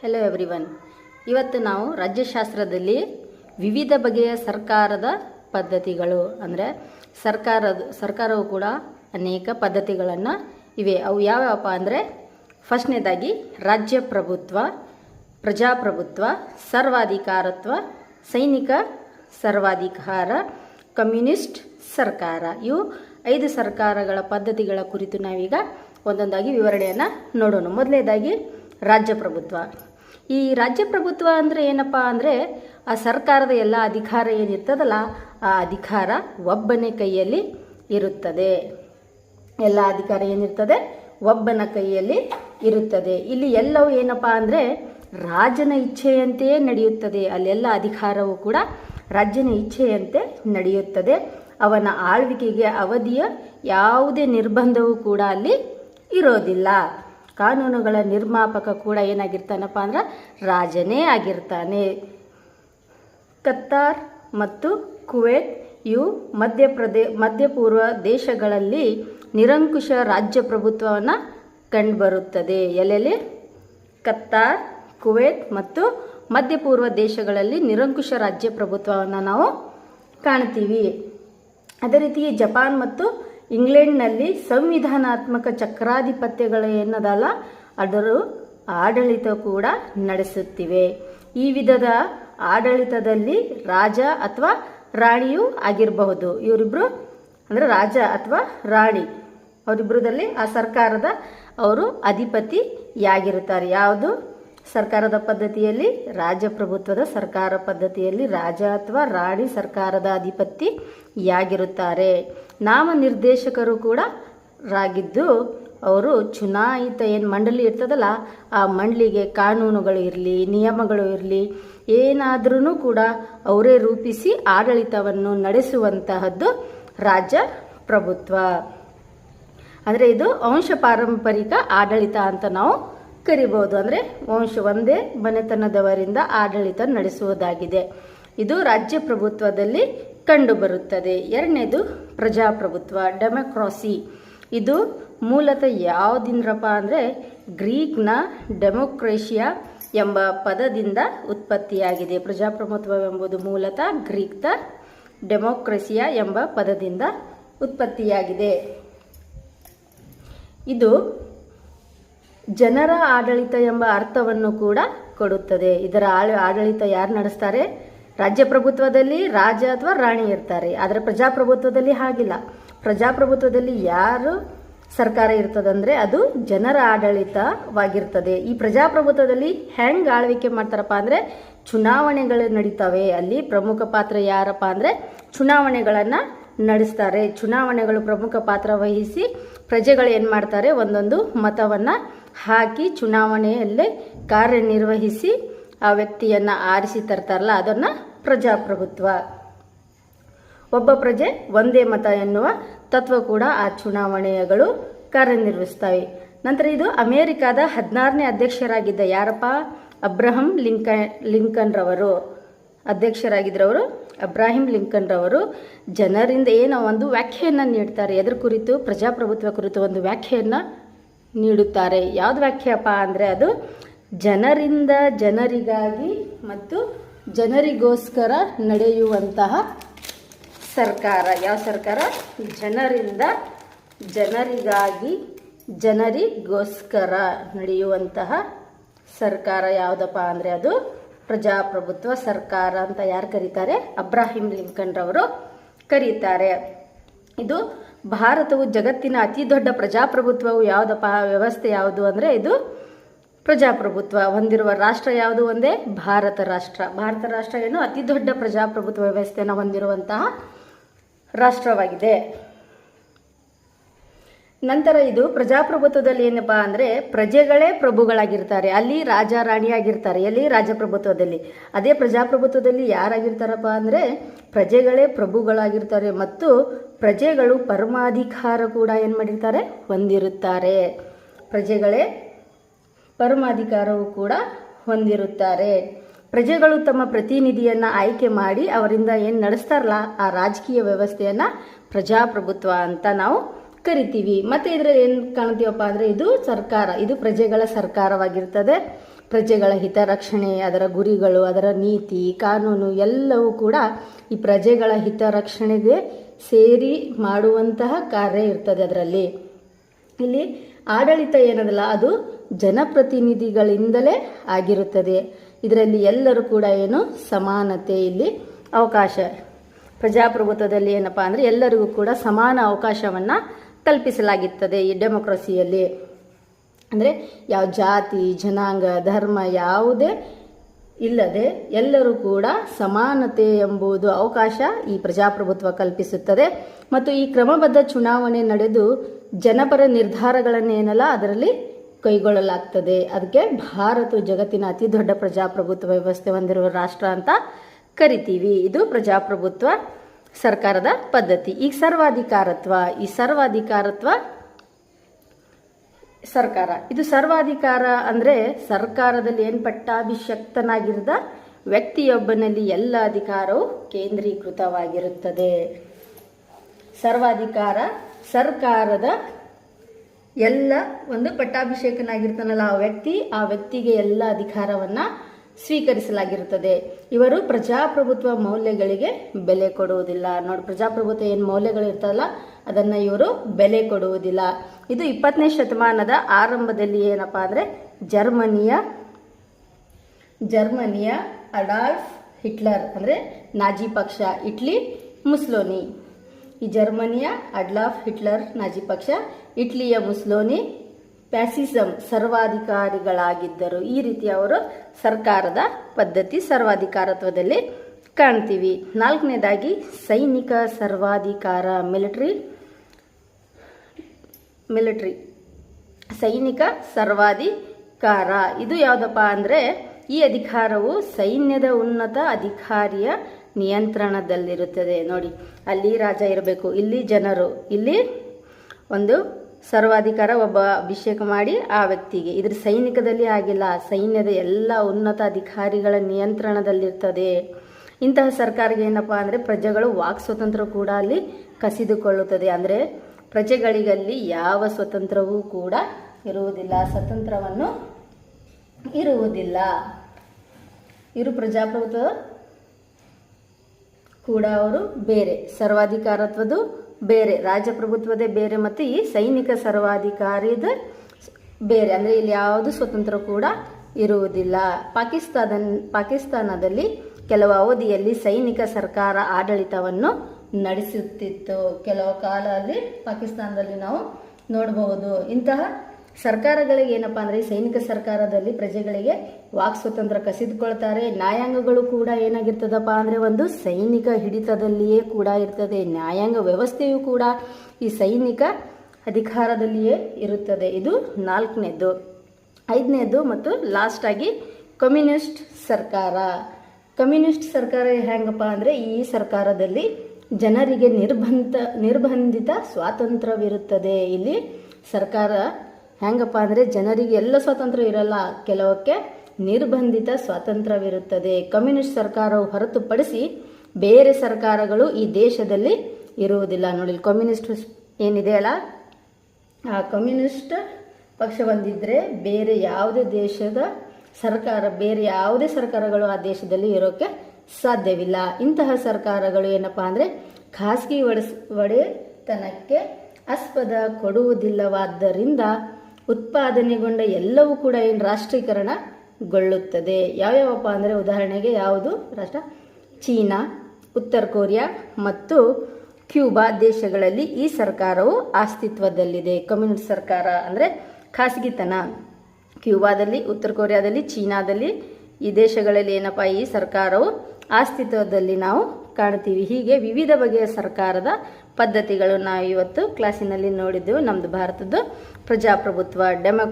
Hello everyone ಇವತ್ತು ನಾವು ರಾಜ್ಯಶಾಸ್ತ್ರದಲ್ಲಿ ವಿವಿಧ ಬಗೆಯ ಸರ್ಕಾರದ ಪದ್ಧತಿಗಳು ಅಂದರೆ ಸರ್ಕಾರದ ಸರ್ಕಾರವು ಕೂಡ ಅನೇಕ ಪದ್ಧತಿಗಳನ್ನು ಇವೆ. ಅವು ಯಾವ್ಯಾವಪ್ಪ ಅಂದರೆ ಫಸ್ಟ್ನೇದಾಗಿ ರಾಜ್ಯ ಪ್ರಭುತ್ವ, ಪ್ರಜಾಪ್ರಭುತ್ವ, ಸರ್ವಾಧಿಕಾರತ್ವ, ಸೈನಿಕ ಸರ್ವಾಧಿಕಾರ, ಕಮ್ಯುನಿಸ್ಟ್ ಸರ್ಕಾರ. ಇವು ಐದು ಸರ್ಕಾರಗಳ ಪದ್ಧತಿಗಳ ಕುರಿತು ನಾವೀಗ ಒಂದೊಂದಾಗಿ ವಿವರಣೆಯನ್ನು ನೋಡೋಣ. ಮೊದಲನೇದಾಗಿ ರಾಜ್ಯ ಪ್ರಭುತ್ವ. ಈ ರಾಜ್ಯ ಪ್ರಭುತ್ವ ಅಂದರೆ ಏನಪ್ಪ ಅಂದರೆ ಆ ಸರ್ಕಾರದ ಎಲ್ಲ ಅಧಿಕಾರ ಏನಿರ್ತದಲ್ಲ, ಆ ಅಧಿಕಾರ ಒಬ್ಬನೇ ಕೈಯಲ್ಲಿ ಇರುತ್ತದೆ. ಎಲ್ಲ ಅಧಿಕಾರ ಏನಿರ್ತದೆ? ಒಬ್ಬನ ಕೈಯಲ್ಲಿ ಇರುತ್ತದೆ. ಇಲ್ಲಿ ಎಲ್ಲವೂ ಏನಪ್ಪ ಅಂದರೆ ರಾಜನ ಇಚ್ಛೆಯಂತೆಯೇ ನಡೆಯುತ್ತದೆ. ಅಲ್ಲೆಲ್ಲ ಅಧಿಕಾರವೂ ಕೂಡ ರಾಜ್ಯನ ಇಚ್ಛೆಯಂತೆ ನಡೆಯುತ್ತದೆ. ಅವನ ಆಳ್ವಿಕೆಗೆ ಅವಧಿಯ ಯಾವುದೇ ನಿರ್ಬಂಧವೂ ಕೂಡ ಅಲ್ಲಿ ಇರೋದಿಲ್ಲ. ಕಾನೂನುಗಳ ನಿರ್ಮಾಪಕ ಕೂಡ ಏನಾಗಿರ್ತಾನಪ್ಪ ಅಂದ್ರೆ ರಾಜನೇ ಆಗಿರ್ತಾನೆ. ಕತ್ತಾರ್ ಮತ್ತು ಕುವೇತ್ ಇವು ಮಧ್ಯಪ್ರದೇ ಮಧ್ಯಪೂರ್ವ ದೇಶಗಳಲ್ಲಿ ನಿರಂಕುಶ ರಾಜ್ಯ ಪ್ರಭುತ್ವವನ್ನು ಕಂಡುಬರುತ್ತದೆ. ಎಲ್ಲೆಲ್ಲಿ? ಕತ್ತಾರ್, ಕುವೈತ್ ಮತ್ತು ಮಧ್ಯಪೂರ್ವ ದೇಶಗಳಲ್ಲಿ ನಿರಂಕುಶ ರಾಜ್ಯ ಪ್ರಭುತ್ವವನ್ನು ನಾವು ಕಾಣ್ತೀವಿ. ಅದೇ ರೀತಿ ಜಪಾನ್ ಮತ್ತು ಇಂಗ್ಲೆಂಡ್ನಲ್ಲಿ ಸಂವಿಧಾನಾತ್ಮಕ ಚಕ್ರಾಧಿಪತ್ಯಗಳು ಏನದಲ್ಲ ಅದರ ಆಡಳಿತ ಕೂಡ ನಡೆಸುತ್ತಿವೆ. ಈ ವಿಧದ ಆಡಳಿತದಲ್ಲಿ ರಾಜ ಅಥವಾ ರಾಣಿಯೂ ಆಗಿರಬಹುದು. ಇವರಿಬ್ರು ಅಂದರೆ ರಾಜ ಅಥವಾ ರಾಣಿ ಅವರಿಬ್ಬರದಲ್ಲಿ ಆ ಸರ್ಕಾರದ ಅವರು ಅಧಿಪತಿಯಾಗಿರುತ್ತಾರೆ. ಯಾವುದು? ಸರ್ಕಾರದ ಪದ್ಧತಿಯಲ್ಲಿ ರಾಜಪ್ರಭುತ್ವದ ಸರ್ಕಾರ ಪದ್ಧತಿಯಲ್ಲಿ ರಾಜ ಅಥವಾ ರಾಣಿ ಸರ್ಕಾರದ ಅಧಿಪತಿಯಾಗಿರುತ್ತಾರೆ ನಾಮನಿರ್ದೇಶಕರು ಕೂಡ ರಾಗಿದ್ದು, ಅವರು ಚುನಾಯಿತ ಏನು ಮಂಡಳಿ ಇರ್ತದಲ್ಲ, ಆ ಮಂಡಳಿಗೆ ಕಾನೂನುಗಳು ಇರಲಿ, ನಿಯಮಗಳು ಇರಲಿ ಏನಾದ್ರೂ ಕೂಡ ಅವರೇ ರೂಪಿಸಿ ಆಡಳಿತವನ್ನು ನಡೆಸುವಂತಹದ್ದು ರಾಜ್ಯ ಪ್ರಭುತ್ವ. ಅಂದರೆ ಇದು ವಂಶ ಪಾರಂಪರಿಕ ಆಡಳಿತ ಅಂತ ನಾವು ಕರಿಬೋದು ಅಂದರೆ ವಂಶ ಒಂದೇ ಮನೆತನದವರಿಂದ ಆಡಳಿತ ನಡೆಸುವುದಾಗಿದೆ. ಇದು ರಾಜ್ಯ ಪ್ರಭುತ್ವದಲ್ಲಿ ಕಂಡುಬರುತ್ತದೆ. ಎರಡನೇದು ಪ್ರಜಾಪ್ರಭುತ್ವ, ಡೆಮೊಕ್ರಾಸಿ. ಇದು ಮೂಲತಃ ಯಾವುದಿಂದ್ರಪ್ಪ ಅಂದರೆ ಗ್ರೀಕ್ನ ಡೆಮೊಕ್ರೇಷಿಯಾ ಎಂಬ ಪದದಿಂದ ಉತ್ಪತ್ತಿಯಾಗಿದೆ. ಪ್ರಜಾಪ್ರಭುತ್ವವೆಂಬುದು ಮೂಲತಃ ಗ್ರೀಕ್ದ ಡೆಮೋಕ್ರಸಿಯಾ ಎಂಬ ಪದದಿಂದ ಉತ್ಪತ್ತಿಯಾಗಿದೆ. ಇದು ಜನರ ಆಡಳಿತ ಎಂಬ ಅರ್ಥವನ್ನು ಕೂಡ ಕೊಡುತ್ತದೆ. ಇದರ ಆಡಳಿತ ಯಾರು ನಡೆಸ್ತಾರೆ? ರಾಜ್ಯ ಪ್ರಭುತ್ವದಲ್ಲಿ ರಾಜ ಅಥವಾ ರಾಣಿ ಇರ್ತಾರೆ. ಆದರೆ ಪ್ರಜಾಪ್ರಭುತ್ವದಲ್ಲಿ ಹಾಗಿಲ್ಲ. ಪ್ರಜಾಪ್ರಭುತ್ವದಲ್ಲಿ ಯಾರು ಸರ್ಕಾರ ಇರ್ತದಂದ್ರೆ ಅದು ಜನರ ಆಡಳಿತವಾಗಿರ್ತದೆ. ಈ ಪ್ರಜಾಪ್ರಭುತ್ವದಲ್ಲಿ ಹೆಂಗ್ ಆಳ್ವಿಕೆ ಮಾಡ್ತಾರಪ್ಪ ಅಂದ್ರೆ ಚುನಾವಣೆಗಳು ನಡೀತವೆ. ಅಲ್ಲಿ ಪ್ರಮುಖ ಪಾತ್ರ ಯಾರಪ್ಪ ಅಂದ್ರೆ ಚುನಾವಣೆಗಳನ್ನ ನಡೆಸ್ತಾರೆ. ಚುನಾವಣೆಗಳು ಪ್ರಮುಖ ಪಾತ್ರ ವಹಿಸಿ ಪ್ರಜೆಗಳು ಏನು ಮಾಡ್ತಾರೆ? ಒಂದೊಂದು ಮತವನ್ನು ಹಾಕಿ ಚುನಾವಣೆಯಲ್ಲೇ ಕಾರ್ಯನಿರ್ವಹಿಸಿ ಆ ವ್ಯಕ್ತಿಯನ್ನು ಆರಿಸಿ ತರ್ತಾರಲ್ಲ, ಅದನ್ನು ಪ್ರಜಾಪ್ರಭುತ್ವ. ಒಬ್ಬ ಪ್ರಜೆ ಒಂದೇ ಮತ ಎನ್ನುವ ತತ್ವ ಕೂಡ ಆ ಚುನಾವಣೆಗಳು ಕಾರ್ಯನಿರ್ವಹಿಸ್ತವೆ ನಂತರ ಇದು ಅಮೇರಿಕಾದ ಹದಿನಾರನೇ ಅಧ್ಯಕ್ಷರಾಗಿದ್ದ ಯಾರಪ್ಪ? ಅಬ್ರಹಂ ಲಿಂಕ ಲಿಂಕನ್ ರವರು ಅಧ್ಯಕ್ಷರಾಗಿದ್ದರವರು ಅಬ್ರಾಹಿಂ ಲಿಂಕನ್ ರವರು ಜನರಿಂದ ಏನೋ ಒಂದು ವ್ಯಾಖ್ಯೆಯನ್ನು ನೀಡ್ತಾರೆ. ಎದ್ರ ಕುರಿತು, ಪ್ರಜಾಪ್ರಭುತ್ವ ಕುರಿತು ಒಂದು ವ್ಯಾಖ್ಯೆಯನ್ನು ನೀಡುತ್ತಾರೆ. ಯಾವ್ದು ವ್ಯಾಖ್ಯಾಪ ಅಂದರೆ ಅದು ಜನರಿಂದ ಜನರಿಗಾಗಿ ಮತ್ತು ಜನರಿಗೋಸ್ಕರ ನಡೆಯುವಂತಹ ಸರ್ಕಾರ. ಯಾವ ಸರ್ಕಾರ? ಜನರಿಂದ ಜನರಿಗಾಗಿ ಜನರಿಗೋಸ್ಕರ ನಡೆಯುವಂತಹ ಸರ್ಕಾರ ಯಾವುದಪ್ಪ ಅಂದರೆ ಅದು ಪ್ರಜಾಪ್ರಭುತ್ವ ಸರ್ಕಾರ ಅಂತ ಯಾರು ಕರೀತಾರೆ? ಅಬ್ರಾಹಿಂ ಲಿಂಕನ್ ರವರು ಕರೀತಾರೆ. ಇದು ಭಾರತವು ಜಗತ್ತಿನ ಅತಿ ದೊಡ್ಡ ಪ್ರಜಾಪ್ರಭುತ್ವವು ಯಾವುದಪ್ಪ? ವ್ಯವಸ್ಥೆ ಯಾವುದು ಅಂದರೆ ಇದು ಪ್ರಜಾಪ್ರಭುತ್ವ ಹೊಂದಿರುವ ರಾಷ್ಟ್ರ ಯಾವುದು ಒಂದೇ? ಭಾರತ ರಾಷ್ಟ್ರ. ಭಾರತ ರಾಷ್ಟ್ರ ಏನು ಅತಿ ದೊಡ್ಡ ಪ್ರಜಾಪ್ರಭುತ್ವ ವ್ಯವಸ್ಥೆಯನ್ನು ಹೊಂದಿರುವಂತಹ ರಾಷ್ಟ್ರವಾಗಿದೆ. ನಂತರ ಇದು ಪ್ರಜಾಪ್ರಭುತ್ವದಲ್ಲಿ ಏನಪ್ಪಾ ಅಂದರೆ ಪ್ರಜೆಗಳೇ ಪ್ರಭುಗಳಾಗಿರ್ತಾರೆ. ಅಲ್ಲಿ ರಾಜ ರಾಣಿಯಾಗಿರ್ತಾರೆ. ಎಲ್ಲಿ? ರಾಜಪ್ರಭುತ್ವದಲ್ಲಿ. ಅದೇ ಪ್ರಜಾಪ್ರಭುತ್ವದಲ್ಲಿ ಯಾರಾಗಿರ್ತಾರಪ್ಪ ಅಂದರೆ ಪ್ರಜೆಗಳೇ ಪ್ರಭುಗಳಾಗಿರ್ತಾರೆ ಮತ್ತು ಪ್ರಜೆಗಳು ಪರಮಾಧಿಕಾರ ಕೂಡ ಏನು ಮಾಡಿರ್ತಾರೆ? ಹೊಂದಿರುತ್ತಾರೆ. ಪ್ರಜೆಗಳೇ ಪರಮಾಧಿಕಾರವು ಕೂಡ ಹೊಂದಿರುತ್ತಾರೆ. ಪ್ರಜೆಗಳು ತಮ್ಮ ಪ್ರತಿನಿಧಿಯನ್ನು ಆಯ್ಕೆ ಮಾಡಿ ಅವರಿಂದ ಏನು ನಡೆಸ್ತಾರಲ್ಲ? ಆ ರಾಜಕೀಯ ವ್ಯವಸ್ಥೆಯನ್ನು ಪ್ರಜಾಪ್ರಭುತ್ವ ಅಂತ ನಾವು ಕರಿತೀವಿ. ಮತ್ತೆ ಇದರಲ್ಲಿ ಏನು ಕಾಣ್ತೀವಪ್ಪ ಅಂದರೆ ಇದು ಸರ್ಕಾರ, ಇದು ಪ್ರಜೆಗಳ ಸರ್ಕಾರವಾಗಿರ್ತದೆ. ಪ್ರಜೆಗಳ ಹಿತರಕ್ಷಣೆ ಅದರ ಗುರಿಗಳು, ಅದರ ನೀತಿ, ಕಾನೂನು ಎಲ್ಲವೂ ಕೂಡ ಈ ಪ್ರಜೆಗಳ ಹಿತರಕ್ಷಣೆಗೆ ಸೇರಿ ಮಾಡುವಂತಹ ಕಾರ್ಯ ಇರ್ತದೆ ಅದರಲ್ಲಿ. ಇಲ್ಲಿ ಆಡಳಿತ ಏನದಲ್ಲ, ಅದು ಜನಪ್ರತಿನಿಧಿಗಳಿಂದಲೇ ಆಗಿರುತ್ತದೆ. ಇದರಲ್ಲಿ ಎಲ್ಲರೂ ಕೂಡ ಏನು ಸಮಾನತೆ ಇಲ್ಲಿ ಅವಕಾಶ. ಪ್ರಜಾಪ್ರಭುತ್ವದಲ್ಲಿ ಏನಪ್ಪಾ ಅಂದರೆ ಎಲ್ಲರಿಗೂ ಕೂಡ ಸಮಾನ ಅವಕಾಶವನ್ನು ಕಲ್ಪಿಸಲಾಗುತ್ತದೆ ಈ ಡೆಮೊಕ್ರಸಿಯಲ್ಲಿ. ಅಂದರೆ ಯಾವ ಜಾತಿ, ಜನಾಂಗ, ಧರ್ಮ ಯಾವುದೇ ಇಲ್ಲದೆ ಎಲ್ಲರೂ ಕೂಡ ಸಮಾನತೆ ಎಂಬುದು ಅವಕಾಶ ಈ ಪ್ರಜಾಪ್ರಭುತ್ವ ಕಲ್ಪಿಸುತ್ತದೆ. ಮತ್ತು ಈ ಕ್ರಮಬದ್ಧ ಚುನಾವಣೆ ನಡೆದು ಜನಪರ ನಿರ್ಧಾರಗಳನ್ನೇನಲ್ಲ, ಅದರಲ್ಲಿ ಕೈಗೊಳ್ಳಲಾಗ್ತದೆ. ಅದಕ್ಕೆ ಭಾರತ ಜಗತ್ತಿನ ಅತಿ ದೊಡ್ಡ ಪ್ರಜಾಪ್ರಭುತ್ವ ವ್ಯವಸ್ಥೆ ಹೊಂದಿರುವ ರಾಷ್ಟ್ರ ಅಂತ ಕರಿತೀವಿ. ಇದು ಪ್ರಜಾಪ್ರಭುತ್ವ ಸರ್ಕಾರದ ಪದ್ಧತಿ. ಈಗ ಸರ್ವಾಧಿಕಾರತ್ವ, ಈ ಸರ್ವಾಧಿಕಾರತ್ವ ಸರ್ಕಾರ. ಇದು ಸರ್ವಾಧಿಕಾರ ಅಂದರೆ ಸರ್ಕಾರದಲ್ಲಿ ಏನು ಪಟ್ಟಾಭಿಷಕ್ತನಾಗಿರದ ವ್ಯಕ್ತಿಯೊಬ್ಬನಲ್ಲಿ ಎಲ್ಲ ಅಧಿಕಾರವು ಕೇಂದ್ರೀಕೃತವಾಗಿರುತ್ತದೆ. ಸರ್ವಾಧಿಕಾರ ಸರ್ಕಾರದ ಎಲ್ಲ ಒಂದು ಪಟ್ಟಾಭಿಷೇಕನಾಗಿರ್ತಾನಲ್ಲ ಆ ವ್ಯಕ್ತಿ, ಆ ವ್ಯಕ್ತಿಗೆ ಎಲ್ಲ ಅಧಿಕಾರವನ್ನ ಸ್ವೀಕರಿಸಲಾಗಿರುತ್ತದೆ. ಇವರು ಪ್ರಜಾಪ್ರಭುತ್ವ ಮೌಲ್ಯಗಳಿಗೆ ಬೆಲೆ ಕೊಡುವುದಿಲ್ಲ. ನೋಡಿ, ಪ್ರಜಾಪ್ರಭುತ್ವ ಏನು ಮೌಲ್ಯಗಳು ಅದನ್ನು ಅದನ್ನ ಇವರು ಬೆಲೆ ಕೊಡುವುದಿಲ್ಲ. ಇದು ಇಪ್ಪತ್ತನೇ ಶತಮಾನದ ಆರಂಭದಲ್ಲಿ ಏನಪ್ಪಾ ಅಂದ್ರೆ, ಜರ್ಮನಿಯ ಜರ್ಮನಿಯ ಅಡಾಲ್ಫ್ ಹಿಟ್ಲರ್ ಅಂದರೆ ನಾಜಿ ಪಕ್ಷ, ಇಟ್ಲಿ ಮುಸ್ಲೋನಿ. ಈ ಜರ್ಮನಿಯ ಅಡ್ಲಾಫ್ ಹಿಟ್ಲರ್ ನಾಜಿ ಪಕ್ಷ, ಇಟ್ಲಿಯ ಮುಸ್ಲೋನಿ ಪ್ಯಾಸಿಸಂ ಸರ್ವಾಧಿಕಾರಿಗಳಾಗಿದ್ದರು. ಈ ರೀತಿ ಅವರು ಸರ್ಕಾರದ ಪದ್ಧತಿ ಸರ್ವಾಧಿಕಾರತ್ವದಲ್ಲಿ ಕಾಣ್ತೀವಿ. ನಾಲ್ಕನೇದಾಗಿ ಸೈನಿಕ ಸರ್ವಾಧಿಕಾರ, ಮಿಲಿಟರಿ ಮಿಲಿಟರಿ, ಸೈನಿಕ ಸರ್ವಾಧಿಕಾರ. ಇದು ಯಾವುದಪ್ಪ ಅಂದರೆ ಈ ಅಧಿಕಾರವು ಸೈನ್ಯದ ಉನ್ನತ ಅಧಿಕಾರಿಯ ನಿಯಂತ್ರಣದಲ್ಲಿರುತ್ತದೆ. ನೋಡಿ, ಅಲ್ಲಿ ರಾಜ ಇರಬೇಕು, ಇಲ್ಲಿ ಜನರು, ಇಲ್ಲಿ ಒಂದು ಸರ್ವಾಧಿಕಾರ ಒಬ್ಬ ಅಭಿಷೇಕ ಮಾಡಿ ಆ ವ್ಯಕ್ತಿಗೆ. ಇದ್ರ ಸೈನಿಕದಲ್ಲಿ ಆಗಿಲ್ಲ. ಸೈನ್ಯದ ಎಲ್ಲ ಉನ್ನತ ಅಧಿಕಾರಿಗಳ ನಿಯಂತ್ರಣದಲ್ಲಿರ್ತದೆ. ಇಂತಹ ಸರ್ಕಾರಕ್ಕೆ ಏನಪ್ಪಾ ಅಂದರೆ ಪ್ರಜೆಗಳು ವಾಕ್ ಸ್ವತಂತ್ರ ಕೂಡ ಅಲ್ಲಿ ಕಸಿದುಕೊಳ್ಳುತ್ತದೆ. ಅಂದರೆ ಪ್ರಜೆಗಳಿಗಲ್ಲಿ ಯಾವ ಸ್ವತಂತ್ರವೂ ಕೂಡ ಇರುವುದಿಲ್ಲ. ಸ್ವತಂತ್ರವನ್ನು ಇರುವುದಿಲ್ಲ. ಇರು ಪ್ರಜಾಪ್ರಭುತ್ವ ಕೂಡ ಅವರು ಬೇರೆ. ಸರ್ವಾಧಿಕಾರತ್ವದು ಬೇರೆ, ರಾಜಪ್ರಭುತ್ವದೇ ಬೇರೆ ಮತ್ತು ಈ ಸೈನಿಕ ಸರ್ವಾಧಿಕಾರಿದ ಬೇರೆ. ಅಂದರೆ ಇಲ್ಲಿ ಯಾವುದು ಸ್ವತಂತ್ರ ಕೂಡ ಇರುವುದಿಲ್ಲ. ಪಾಕಿಸ್ತಾನ ಪಾಕಿಸ್ತಾನದಲ್ಲಿ ಕೆಲವು ಅವಧಿಯಲ್ಲಿ ಸೈನಿಕ ಸರ್ಕಾರ ಆಡಳಿತವನ್ನು ನಡೆಸುತ್ತಿತ್ತು. ಕೆಲವು ಕಾಲ ಅಲ್ಲಿ ಪಾಕಿಸ್ತಾನದಲ್ಲಿ ನಾವು ನೋಡಬಹುದು. ಇಂತಹ ಸರ್ಕಾರಗಳಿಗೆ ಏನಪ್ಪ ಅಂದರೆ ಸೈನಿಕ ಸರ್ಕಾರದಲ್ಲಿ ಪ್ರಜೆಗಳಿಗೆ ವಾಕ್ ಸ್ವತಂತ್ರ ಕಸಿದುಕೊಳ್ತಾರೆ. ನ್ಯಾಯಾಂಗಗಳು ಕೂಡ ಏನಾಗಿರ್ತದಪ್ಪ ಅಂದರೆ, ಒಂದು ಸೈನಿಕ ಹಿಡಿತದಲ್ಲಿಯೇ ಕೂಡ ಇರ್ತದೆ. ನ್ಯಾಯಾಂಗ ವ್ಯವಸ್ಥೆಯು ಕೂಡ ಈ ಸೈನಿಕ ಅಧಿಕಾರದಲ್ಲಿಯೇ ಇರುತ್ತದೆ. ಇದು ನಾಲ್ಕನೇದು. ಐದನೇದ್ದು ಮತ್ತು ಲಾಸ್ಟ್ ಆಗಿ ಕಮ್ಯುನಿಸ್ಟ್ ಸರ್ಕಾರ. ಕಮ್ಯುನಿಸ್ಟ್ ಸರ್ಕಾರ ಹೇಗಪ್ಪ ಅಂದರೆ, ಈ ಸರ್ಕಾರದಲ್ಲಿ ಜನರಿಗೆ ನಿರ್ಬಂಧ, ನಿರ್ಬಂಧಿತ ಸ್ವಾತಂತ್ರ್ಯವಿರುತ್ತದೆ. ಇಲ್ಲಿ ಸರ್ಕಾರ ಹೆಂಗಪ್ಪ ಅಂದರೆ ಜನರಿಗೆ ಎಲ್ಲ ಸ್ವಾತಂತ್ರ್ಯ ಇರಲ್ಲ, ಕೆಲವಕ್ಕೆ ನಿರ್ಬಂಧಿತ ಸ್ವಾತಂತ್ರ್ಯವಿರುತ್ತದೆ. ಕಮ್ಯುನಿಸ್ಟ್ ಸರ್ಕಾರವು ಹೊರತುಪಡಿಸಿ ಬೇರೆ ಸರ್ಕಾರಗಳು ಈ ದೇಶದಲ್ಲಿ ಇರುವುದಿಲ್ಲ. ನೋಡಿ ಕಮ್ಯುನಿಸ್ಟ್ ಕಮ್ಯುನಿಸ್ಟ್ ಏನಿದೆಯಲ್ಲ ಆ ಕಮ್ಯುನಿಸ್ಟ್ ಪಕ್ಷ ಬಂದಿದ್ದರೆ ಬೇರೆ ಯಾವುದೇ ದೇಶದ ಸರ್ಕಾರ, ಬೇರೆ ಯಾವುದೇ ಸರ್ಕಾರಗಳು ಆ ದೇಶದಲ್ಲಿ ಇರೋಕ್ಕೆ ಸಾಧ್ಯವಿಲ್ಲ. ಇಂತಹ ಸರ್ಕಾರಗಳು ಏನಪ್ಪ ಅಂದರೆ ಖಾಸಗಿ ಒಡೆಸ್, ಒಡೆತನಕ್ಕೆ ಆಸ್ಪದ ಕೊಡುವುದಿಲ್ಲವಾದ್ದರಿಂದ ಉತ್ಪಾದನೆಗೊಂಡ ಎಲ್ಲವೂ ಕೂಡ ಏನು ರಾಷ್ಟ್ರೀಕರಣಗೊಳ್ಳುತ್ತದೆ? ಯಾವ್ಯಾವಪ್ಪ ಅಂದರೆ ಉದಾಹರಣೆಗೆ ಯಾವುದು? ರಾಷ್ಟ್ರ ಚೀನಾ, ಉತ್ತರ ಕೊರಿಯಾ ಮತ್ತು ಕ್ಯೂಬಾ ದೇಶಗಳಲ್ಲಿ ಈ ಸರ್ಕಾರವು ಅಸ್ತಿತ್ವದಲ್ಲಿದೆ. ಕಮ್ಯುನಿಸ್ಟ್ ಸರ್ಕಾರ ಅಂದರೆ ಖಾಸಗಿತನ. ಕ್ಯೂಬಾದಲ್ಲಿ, ಉತ್ತರ ಕೊರಿಯಾದಲ್ಲಿ, ಚೀನಾದಲ್ಲಿ ಈ ದೇಶಗಳಲ್ಲಿ ಏನಪ್ಪ ಈ ಸರ್ಕಾರವು ಅಸ್ತಿತ್ವದಲ್ಲಿ ನಾವು ಕಾಣ್ತೀವಿ. ಹೀಗೆ ವಿವಿಧ ಬಗೆಯ ಸರ್ಕಾರದ ಪದ್ಧತಿಗಳು ನಾವು ಇವತ್ತು ಕ್ಲಾಸಿನಲ್ಲಿ ನೋಡಿದ್ದೆವು. ನಮ್ಮದು ಭಾರತದ್ದು ಪ್ರಜಾಪ್ರಭುತ್ವ ಡೆಮೊಕ್ರ